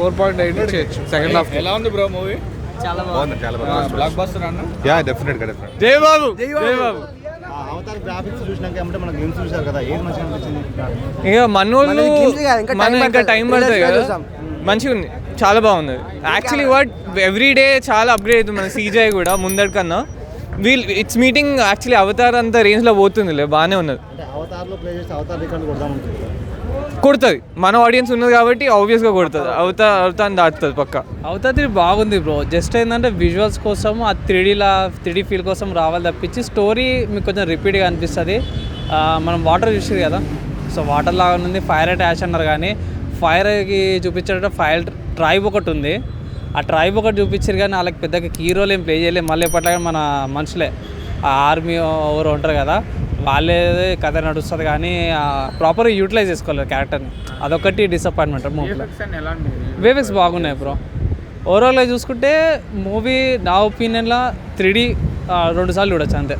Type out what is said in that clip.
Four point eight చేయొచ్చు. Second half ఎలా ఉంది బ్రో మూవీ బాగుంది. చాలా బాగుంది. బ్లాక్ బస్టర్ అన్న? యా డెఫినెట్గా డెఫినెట్ జై బాబు జై బాబు అవతార్ గ్రాఫిక్స్ చూసినాక ఏమంటే మనకు గేమ్స్ చూసారు కదా ఏది మంచిగా అనిపించింది? ఇక మనోళ్ళు మనది glimpse కాదు, ఇంకా మన time ఇంకా పడుతుంది. టైం పడుతుంది కదా. మంచిగా ఉంది. చాలా బాగుంది. యాక్చువల్లీ వాట్ ఎవ్రీ డే చాలా అప్గ్రేడ్ అవుతుంది మన సీజై కూడా ముందటి కన్నా. Well it's meeting actually Avatar అంత రేంజ్లో పోతుందిలే బాగానే ఉన్నది. అవతార్లో ప్లే చేస్తే అవతార్ రికార్డు కొడదాం అనుకుంటున్నాను కొడుతుంది. మన ఆడియన్స్ ఉన్నది కాబట్టి ఆబ్వియస్గా కొడుతుంది. అవుతా అవుతాను దాటుతుంది పక్క. అవుతుంది బాగుంది బ్రో జస్ట్ ఏంటంటే విజువల్స్ కోసం ఆ త్రీడీలా త్రీడీ ఫీల్ కోసం రావాలి తప్పించి స్టోరీ మీకు కొంచెం రిపీట్గా అనిపిస్తుంది. మనం వాటర్ చూసేది కదా. సో వాటర్ లాగా ఉంది ఫైర్ అట్ యాష్ అన్నారు కానీ ఫైర్కి చూపించేట ఫైర్ ట్రైబ్ ఒకటి ఉంది. ఆ ట్రైబ్ ఒకటి చూపించారు కానీ వాళ్ళకి పెద్దగా హీరోలు ఏం ప్లే చేయలేదు మళ్ళీ ఎప్పటిలాగా మన మనుషులే. ఆ ఆర్మీ ఎవరు ఉంటారు కదా. వాళ్ళే కథ నడుస్తుంది కానీ ప్రాపర్గా యూటిలైజ్ చేసుకోలేదు క్యారెక్టర్ని అదొకటి డిసప్పాయింట్మెంట్ మూవీలో వేవెక్స్ బాగున్నాయి బ్రో ఓవరాల్గా చూసుకుంటే మూవీ నా ఒపీనియన్లో త్రీ డీ రెండు సార్లు చూడొచ్చు అంతే.